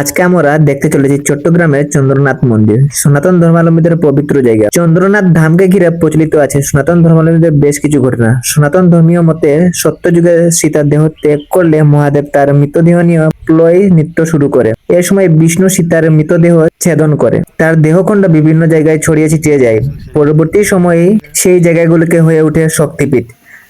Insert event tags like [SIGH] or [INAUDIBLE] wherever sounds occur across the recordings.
আজকে আমরা দেখতে চলেছি চট্টগ্রামের চন্দ্রনাথ মন্দির। সনাতন ধর্মাবলম্বীদের পবিত্র জায়গা। চন্দ্রনাথ ধামকে ঘিরে প্রচলিত আছে সনাতন ধর্মাবলম্বীদের বেশ কিছু ঘটনা। সনাতন ধর্মীয় মতে সত্যযুগে সীতার দেহ ত্যাগ করলে মহাদেব তার মৃতদেহ নিয়ে প্লয় নৃত্য শুরু করে। এ সময় বিষ্ণু সীতার মৃতদেহ ছেদন করে। তার দেহখণ্ড বিভিন্ন জায়গায় ছড়িয়ে ছিটিয়ে যায়। পরবর্তী সময়ে সেই জায়গাগুলোকে হয়ে ওঠে শক্তিপীঠ।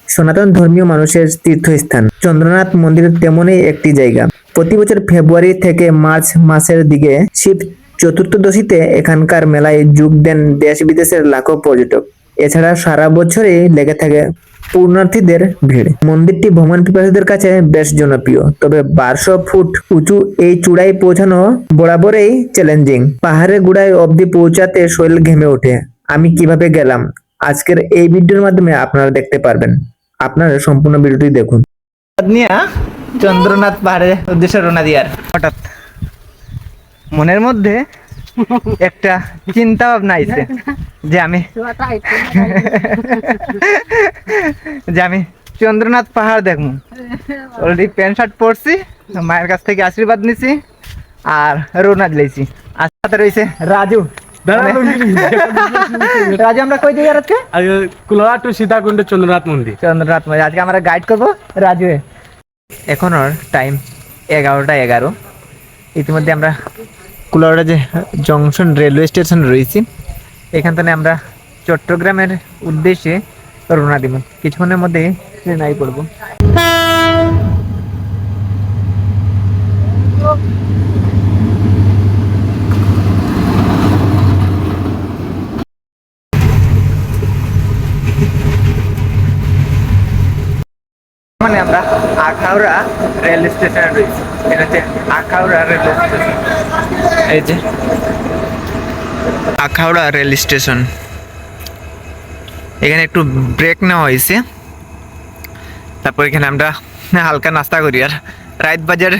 সনাতন ধর্মীয় মানুষের তীর্থস্থান। চন্দ্রনাথ মন্দির তেমনই একটি জায়গা। প্রতি বছর ফেব্রুয়ারি থেকে মার্চ মাসের দিকে শিব চতুর্থদশীতে এখানকার মেলায় যোগ দেন দেশ বিদেশের লাখো পর্যটক। এছাড়া সারা বছরই লেগে থাকে পূর্ণার্থীদের ভিড়। মন্দিরটি ভ্রমণ পিপাসীদের কাছে বেশ জনপ্রিয়, তবে বারোশো ফুট উঁচু এই চূড়ায় পৌঁছানো বরাবরই চ্যালেঞ্জিং পাহাড়ের গুড়ায় অবধি পৌঁছাতে শরীর ঘেমে ওঠে। আমি কীভাবে গেলাম? আজকের এই ভিডিওর মাধ্যমে আপনারা দেখতে পারবেন। আপনারা সম্পূর্ণ ভিডিওটি দেখুন। চন্দ্রনাথ পাহাড়ের উদ্দেশ্যে রওনা দিয়ার হঠাৎ মনের মধ্যে একটা চিন্তা ভাবনা আইছে যে আমি যে আমি চন্দ্রনাথ পাহাড় দেখব। অলরেডি প্যান্ট শার্ট পরছি মায়ের কাছ থেকে আশীর্বাদ নিছি আর রওনা দিয়েছি আর সাথে রয়েছে রাজু। রাজু আমরা কই দিই আজকে কুলহা টু সীতাকুণ্ড চন্দ্রনাথ মন্দির। চন্দ্রনাথ মন্দির। আজকে আমরা গাইড করব রাজু এখন ওর টাইম এগারোটা এগারো। ইতিমধ্যে আমরা কুলাউড়া যে জংশন রেলওয়ে স্টেশন রয়েছি, এখান থেকে আমরা চট্টগ্রামের উদ্দেশ্যে রওনা দিব। কিছুক্ষণের মধ্যে ট্রেনাই পড়ব। মানে আমরা আখাউড়া রেল স্টেশনে রয়েছি। এটা হচ্ছে আখাউড়া রেল স্টেশন। এই যে আখাউড়া রেল স্টেশন। এখানে একটু ব্রেক নেওয়া হয়েছে। তারপর এখানে আমরা হালকা নাস্তা করি। আর রাত বাজার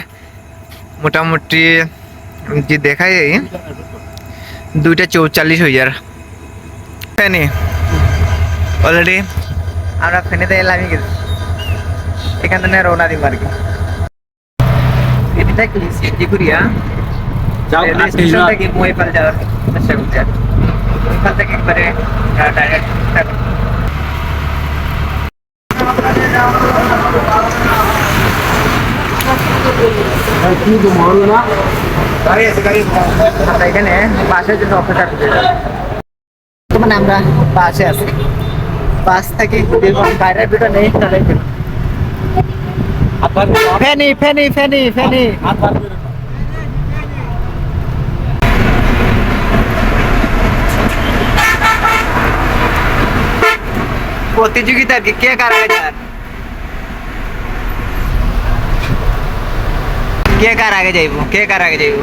মোটামুটি যে দেখাই দুইটা চৌচল্লিশ যার ফেনি অলরেডি আমরা ফেনিতে এলাম গেছি। এখান থেকে রওনা দিব আর কি। এটা কি সিটি কুরিয়া রেলওয়ে স্টেশন থেকে মহিপাল যাওয়ার চেষ্টা করছি। মহিপাল থেকে একবারে ডাইরেক্ট আমরা এখানে বাসের জন্য অপেক্ষা করতে মানে আমরা বাসে আছি। বাস থেকে বাইরের ভিডিও নেই তাহলে ফেনি ফেনি ফেনি ফেনি প্রতিযোগিতা কি কে কার আগে যার কে কার আগে যাইব কে কার আগে যাইব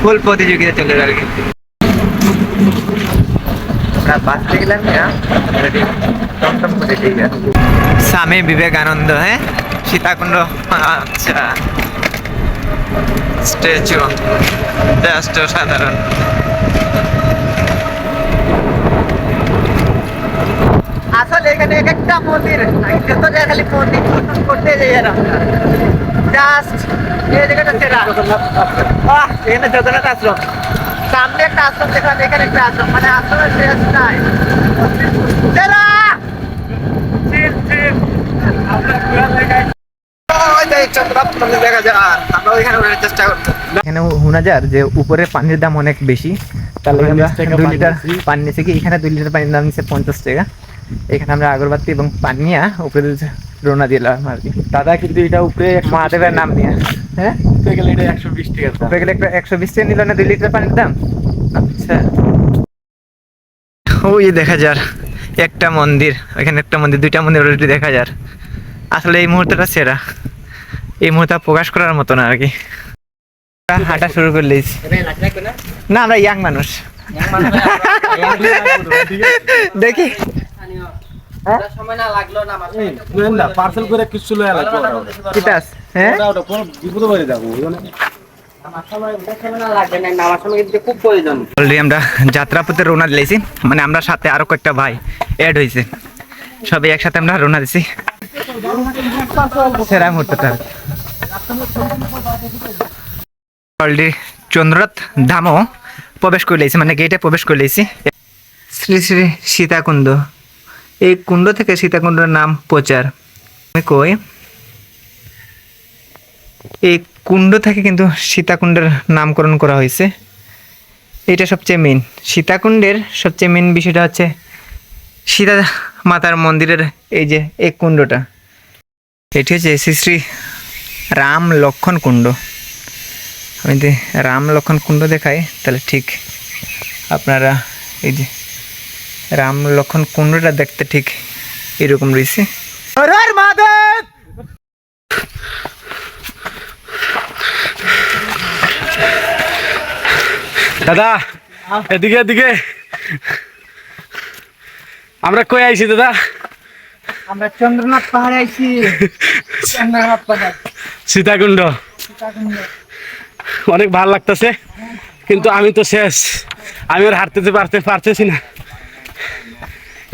ফুল প্রতিযোগিতা চলে আর কি আমরা বাস থেকে গেলাম না রেডি টমটম করে ঠিক আছে স্বামী বিবেকানন্দ হ্যাঁ সীতাকুণ্ড আচ্ছা। স্ট্যাচু জাস্ট সাধারণ আসলে এখানে এক একটা মন্দির যত জায়গায় খালি মন্দির করতে যাই আর আমরা। জাস্ট এই জায়গাটা সেরা আহ এখানে জগন্নাথ আশ্রম। সামনে একটা আশ্রম, দেখলাম এখানে একটা আশ্রম। মানে আশ্রমের শেষ নাই। সেরা এখানে যায় যে উপরে পানির দাম অনেক বেশি। তাহলে আমরা দুই লিটার পানি নিচ্ছি কি? এখানে দুই লিটার পানির দাম নিচ্ছে পঞ্চাশ টাকা। এখানে আমরা আগরবাতি এবং পানি নিয়ে উপরে রোনা দিলাম আর কি। দাদা কিন্তু এটা উপরে মহাদেবের নাম নিয়ে। হ্যাঁ? উপরে গেলে এটা একশো বিশ টাকা উপরে গেলে একটা একশো বিশ টাকা নিল না দুই লিটার পানির দাম? আচ্ছা। ওই দেখা যার একটা মন্দির। এখানে একটা মন্দির দুইটা মন্দির অলরেডি দেখা যার। আসলে এই মুহূর্তটা সেরা। এই মুহূর্তে প্রকাশ করার মতো না আর কি। হাঁটা শুরু করলেই না, আমরা ইয়াং মানুষ। দেখি। হ্যাঁ? আমরা যাত্রাপথে রওনা দিয়েছি। মানে আমরা সাথে আরও কয়েকটা ভাই অ্যাড হয়েছে। সবাই একসাথে আমরা রোনা দিছি। সেরা মুহূর্তটা। অলরেডি চন্দ্রনাথ ধামও প্রবেশ করে লেছি মানে গেটে প্রবেশ করে লেছি শ্রী শ্রী সীতাকুণ্ড। এই কুণ্ড থেকে সীতাকুণ্ডের নাম প্রচার। আমি কই এই কুণ্ড থেকে কিন্তু সীতাকুণ্ডের নামকরণ করা হয়েছে। এটা সবচেয়ে মেন সীতাকুণ্ডের সবচেয়ে মেন বিষয়টা হচ্ছে সীতা মাতার মন্দিরের এই যে এই কুণ্ডটা। এটি হচ্ছে শ্রী শ্রী রাম লক্ষণ কুণ্ড। আমি যদি রাম লক্ষণ কুণ্ড দেখাই তাহলে ঠিক আপনারা এই যে রাম লক্ষণ কুণ্ডটা দেখতে ঠিক এরকম রয়েছে। দাদা এদিকে এদিকে। আমরা কই আইছি দাদা? আমরা চন্দ্রনাথ পাহাড়ে আইছি। চন্দ্রনাথ পাহাড়। সীতাকুণ্ড। অনেক ভালো লাগতেছে কিন্তু আমি তো শেষ। আমি আর হাঁটতে পারতে পারতেছি না।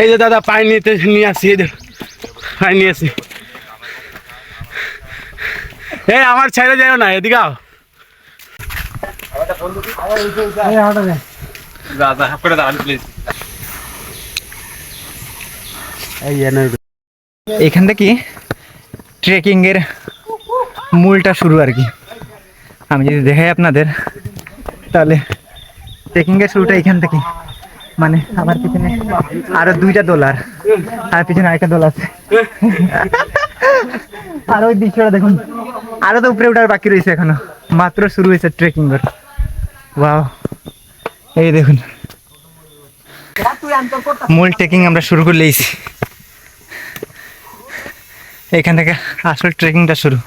এই যে দাদা পানি নিতে নিয়ে আসি এই যে পানি নিয়ে আসি। এই আমার ছেড়ে যাও না এদিকে আও। দাদা করে দাঁড়ান প্লিজ এই এখান থেকে ট্রেকিংয়ের মূলটা শুরু আর কি। আমি যদি দেখাই আপনাদের, তাহলে ট্রেকিংয়ের শুরুটা এখান থেকে। মানে আমার পিছনে আরও দুইটা দোলার আর পিছনে আরেকটা দোল আছে। [LAUGHS] আর ওই দৃশ্যটা দেখুন, আরও তো উপরে ওঠার বাকি রয়েছে এখনও। মাত্র শুরু হয়েছে ট্রেকিং এর ওয়াও এই দেখুন। মূল ট্রেকিং আমরা শুরু করে লেছি এখান থেকে আসল ট্রেকিংটা শুরু।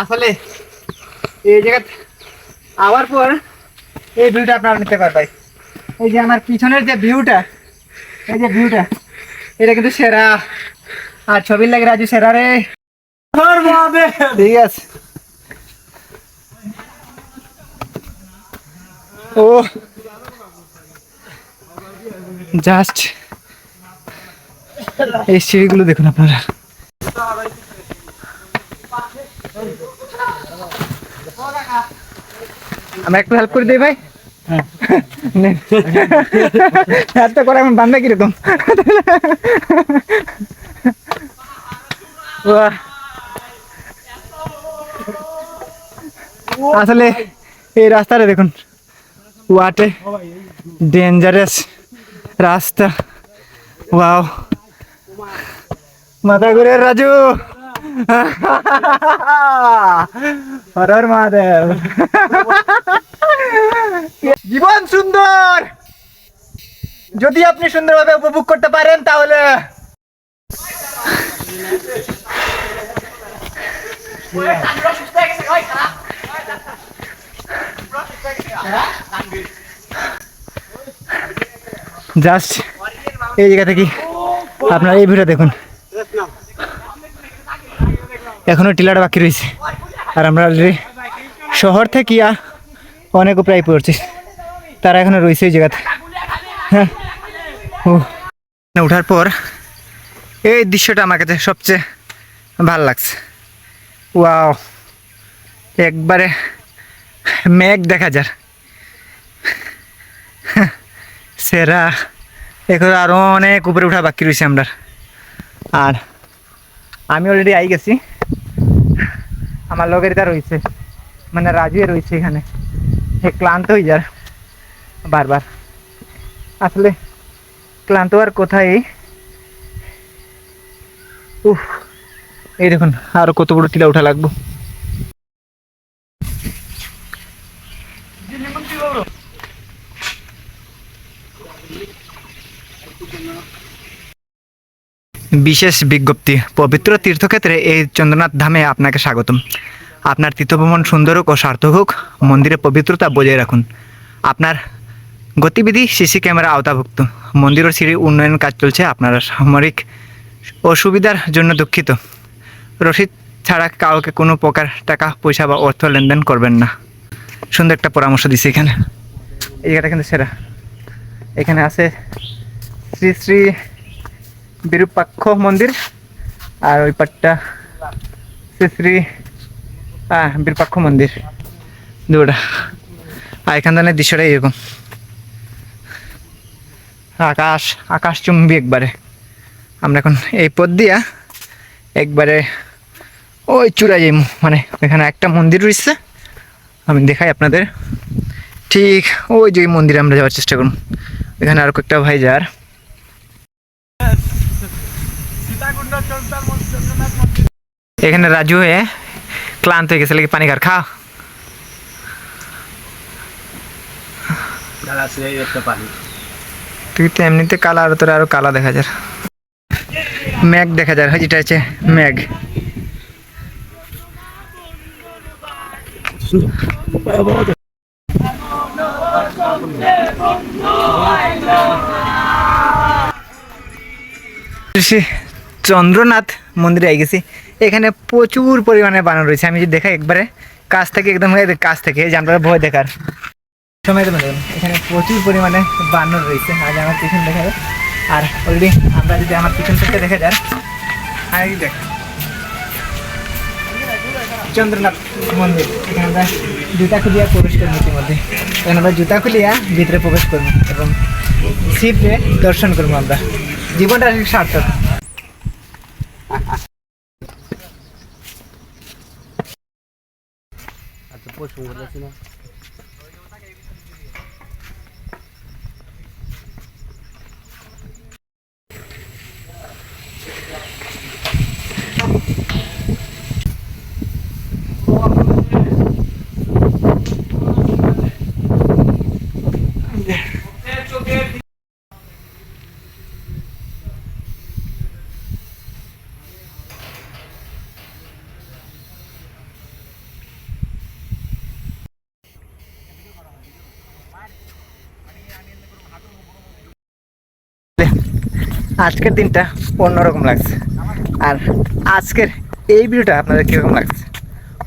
আসলে এই জায়গা আবার পর এই ভিউটা আপনারা নিতে পারবেন এই যে আমার পিছনের যে ভিউটা এই যে ভিউটা এটা কিন্তু সেরা। আর ছবির লাগে রাজু সেরা রে। ঠিক আছে। ও। জাস্ট এই সিঁড়িগুলো দেখুন আপনারা। আমরা একটু হেল্প করে দিই ভাই। হেল্প তো করে আমার বান্ধা কীরকম? আসলে এই রাস্তাটা দেখুন। ওয়াটে ডেঞ্জারাস রাস্তা ওয়াও মাথা ঘুরে রাজু হরর মহাদেব জীবন সুন্দর যদি আপনি সুন্দরভাবে উপভোগ করতে পারেন তাহলে জাস্ট এই জায়গা থেকে আপনারা এই ভিডিও দেখুন। এখনও টিলাটা বাকি রয়েছে। আর আমরা অলরেডি শহর থেকে অনেক প্রায় পড়ছি। তারা এখনও রয়েছে এই জায়গাতে। হ্যাঁ। ও। ওঠার পর এই দৃশ্যটা আমার কাছে সবচেয়ে ভালো লাগছে। ওয়াও। একবারে মেঘ দেখা যার। সেরা। এখন আরও অনেক উপরে উঠা বাকি রয়েছে আমরা আর আমি অলরেডি আই গেছি। আমার লগের তা রয়েছে মানে রাজুয়ে রয়েছে এখানে। সে ক্লান্ত হয়ে যার। বারবার। আসলে ক্লান্ত আর কোথায় উফ। এই দেখুন, আরও কত বড় টিলা উঠা লাগবো। বিশেষ বিজ্ঞপ্তি, পবিত্র তীর্থক্ষেত্রে এই চন্দ্রনাথ ধামে আপনাকে স্বাগতম। আপনার তীর্থভ্রমণ সুন্দর হোক ও সার্থক হোক মন্দিরের পবিত্রতা বজায় রাখুন। আপনার গতিবিধি সিসি ক্যামেরা আওতাভুক্ত। মন্দির ও সিঁড়ি উন্নয়ন কাজ চলছে, আপনার সামরিক অসুবিধার জন্য দুঃখিত। রসিদ ছাড়া কাউকে কোনো প্রকার টাকা, পয়সা বা অর্থ লেনদেন করবেন না। সুন্দর একটা পরামর্শ দিছি এখানে। এই জায়গাটা কিন্তু সেরা। এখানে আছে শ্রী শ্রী বিরূপাক্ষ মন্দির আর ওই পাটটা শ্রী শ্রী হ্যাঁ বিরূপাক্ষ মন্দির দুটা। আর এখান থেকে দৃশ্যটা এরকম। আকাশ আকাশ চুম্বি একবারে। আমরা এখন এই পথ দিয়া একবারে ওই চূড়া যাই মানে এখানে একটা মন্দির রয়েছে। আমি দেখাই আপনাদের। ঠিক ওই যে মন্দিরে আমরা যাওয়ার চেষ্টা করুন এখানে আর কয়েকটা ভাই যার। এখানে রাজু হয়ে ক্লান্ত হয়ে গেছে লাগে পানি খার খা তুই তো এমনিতে কালা আর তোর আরও কালা দেখা যায়। ম্যাগ দেখা যায় হয় যেটা হচ্ছে ম্যাগ সে চন্দ্রনাথ মন্দিরে আই গেছি। এখানে প্রচুর পরিমাণে বানর রয়েছে। আমি যদি দেখাই একবারে কাছ থেকে একদম কাছ থেকে যে ভয় দেখার। সময় দেখুন, এখানে প্রচুর পরিমাণে বানর রয়েছে। আজ আমার পিছন দেখা যায় আর অলরেডি আমরা যদি আমার পিছন থেকে দেখা যায় আর দেখ। চন্দ্রনাথ মন্দির। এখানে আমরা জুতা খুলিয়া প্রবেশ করব ইতিমধ্যে। এখানে আমরা জুতা খুলিয়া ভিতরে প্রবেশ করব এবং শিবরে দর্শন করব আমরা। জীবনটা আসলে সার্থক আজকের দিনটা অন্যরকম লাগছে। আর আজকের এই ভিডিওটা আপনাদের কীরকম লাগছে?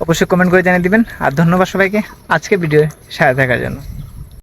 অবশ্যই কমেন্ট করে জানিয়ে দিবেন। আর ধন্যবাদ সবাইকে আজকের ভিডিও সাথে থাকার জন্য।